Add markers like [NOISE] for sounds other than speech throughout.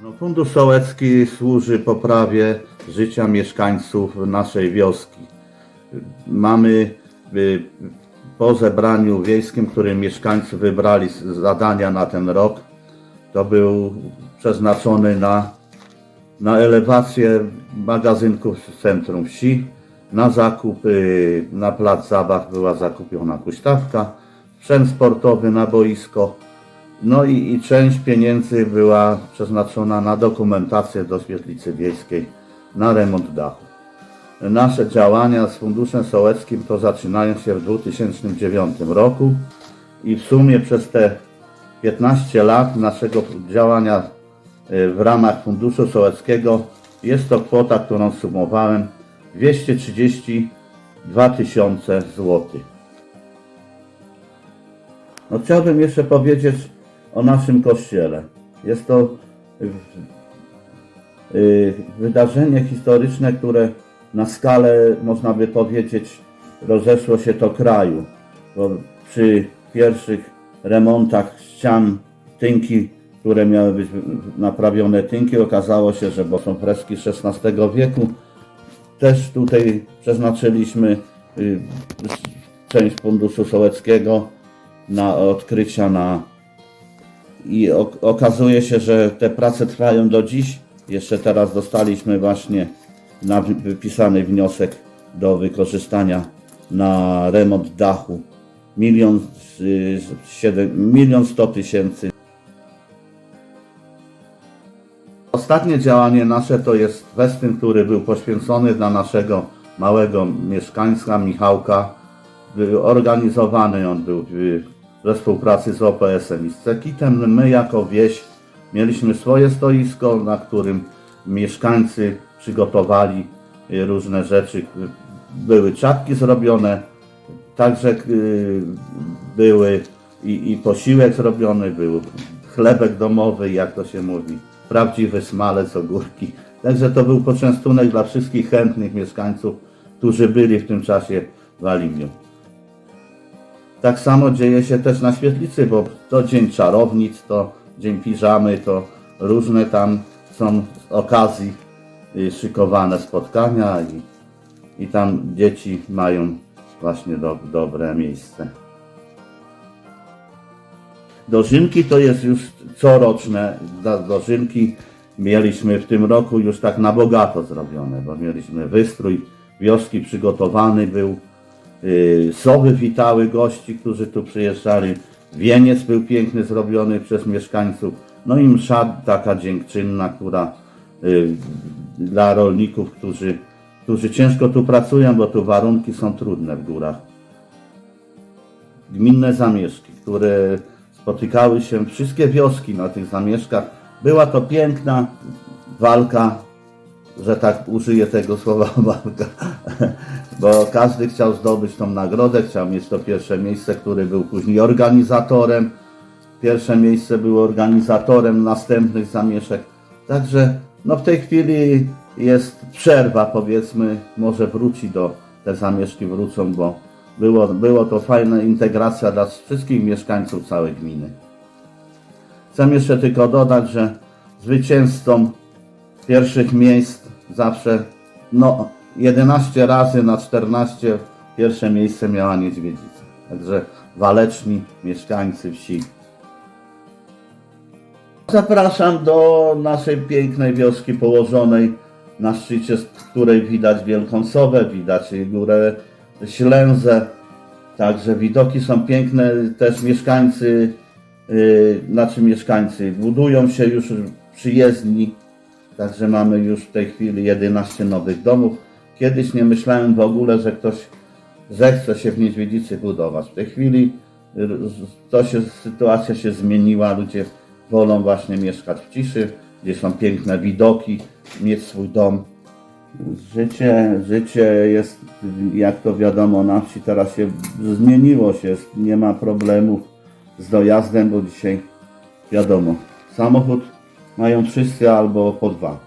No, Fundusz Sołecki służy poprawie życia mieszkańców naszej wioski. Mamy y, po zebraniu wiejskim, którym mieszkańcy wybrali zadania na ten rok, to był przeznaczony na, na elewację magazynków w centrum wsi, na zakup, y, na plac zabaw była zakupiona huśtawka, sprzęt sportowy na boisko, no i, i część pieniędzy była przeznaczona na dokumentację do świetlicy wiejskiej, na remont dachu. Nasze działania z Funduszem Sołeckim to zaczynają się w 2009 roku i w sumie przez te 15 lat naszego działania y, w ramach Funduszu Sołeckiego jest to kwota, którą sumowałem 232 tysiące złotych. No chciałbym jeszcze powiedzieć o naszym kościele. Jest to y, y, wydarzenie historyczne, które na skalę, można by powiedzieć, rozeszło się to kraju. Bo przy pierwszych remontach ścian tynki, które miały być naprawione tynki, okazało się, że bo są freski XVI wieku, też tutaj przeznaczyliśmy y, część funduszu sołeckiego na odkrycia na i ok- okazuje się, że te prace trwają do dziś. Jeszcze teraz dostaliśmy właśnie na wy- wypisany wniosek do wykorzystania na remont dachu. Milion, y, siedem, milion sto tysięcy. Ostatnie działanie nasze to jest festyn, który był poświęcony dla naszego małego mieszkańca Michałka. Organizowany on był w- we współpracy z OPS-em i z Cekitem. My jako wieś mieliśmy swoje stoisko, na którym mieszkańcy przygotowali y, różne rzeczy. Były czapki zrobione, także y, były i, i posiłek zrobiony, był chlebek domowy, jak to się mówi, prawdziwy smalec, ogórki. Także to był poczęstunek dla wszystkich chętnych mieszkańców, którzy byli w tym czasie w Alimiu. Tak samo dzieje się też na świetlicy, bo to dzień czarownic, to dzień piżamy, to różne tam są z okazji y, szykowane spotkania i, i tam dzieci mają właśnie do, dobre miejsce. Dożynki to jest już coroczne. Do- Dożynki mieliśmy w tym roku już tak na bogato zrobione, bo mieliśmy wystrój wioski przygotowany był. Yy, Sowy witały gości, którzy tu przyjeżdżali. Wieniec był piękny, zrobiony przez mieszkańców. No i msza taka dziękczynna, która yy, dla rolników, którzy, którzy ciężko tu pracują, bo tu warunki są trudne w górach gminne zamieszki, które spotykały się wszystkie wioski na tych zamieszkach. Była to piękna walka, że tak użyję tego słowa [LAUGHS] walka, bo każdy chciał zdobyć tą nagrodę, chciał mieć to pierwsze miejsce, który był później organizatorem. Pierwsze miejsce było organizatorem następnych zamieszek. Także no w tej chwili jest przerwa, powiedzmy, może wróci do, te zamieszki wrócą, bo było, było to fajna integracja dla wszystkich mieszkańców całej gminy. Chcę jeszcze tylko dodać, że zwycięzcą pierwszych miejsc zawsze, no 11 razy na 14 pierwsze miejsce miała Niedźwiedzica. Także waleczni mieszkańcy wsi. Zapraszam do naszej pięknej wioski położonej na szczycie, z której widać Wielką Sowę, widać górę Ślęzę. Także widoki są piękne, też mieszkańcy, yy, znaczy mieszkańcy, budują się już przyjezdni, także mamy już w tej chwili 11 nowych domów. Kiedyś nie myślałem w ogóle, że ktoś zechce się w Niedźwiedzicy budować. W tej chwili to się, sytuacja się zmieniła, ludzie wolą właśnie mieszkać w ciszy, gdzie są piękne widoki, mieć swój dom. Życie, życie jest, jak to wiadomo, na wsi teraz się zmieniło się, nie ma problemów z dojazdem, bo dzisiaj wiadomo, samochód mają wszyscy albo po dwa.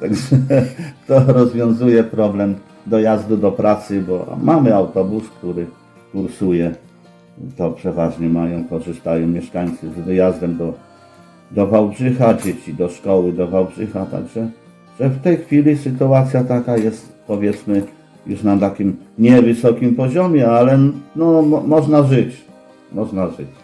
Także [LAUGHS] to rozwiązuje problem dojazdu do pracy, bo mamy autobus, który kursuje. To przeważnie mają, korzystają mieszkańcy z wyjazdem do, do Wałbrzycha, dzieci do szkoły do Wałbrzycha, także że w tej chwili sytuacja taka jest powiedzmy już na takim niewysokim poziomie, ale no, mo- można żyć, można żyć.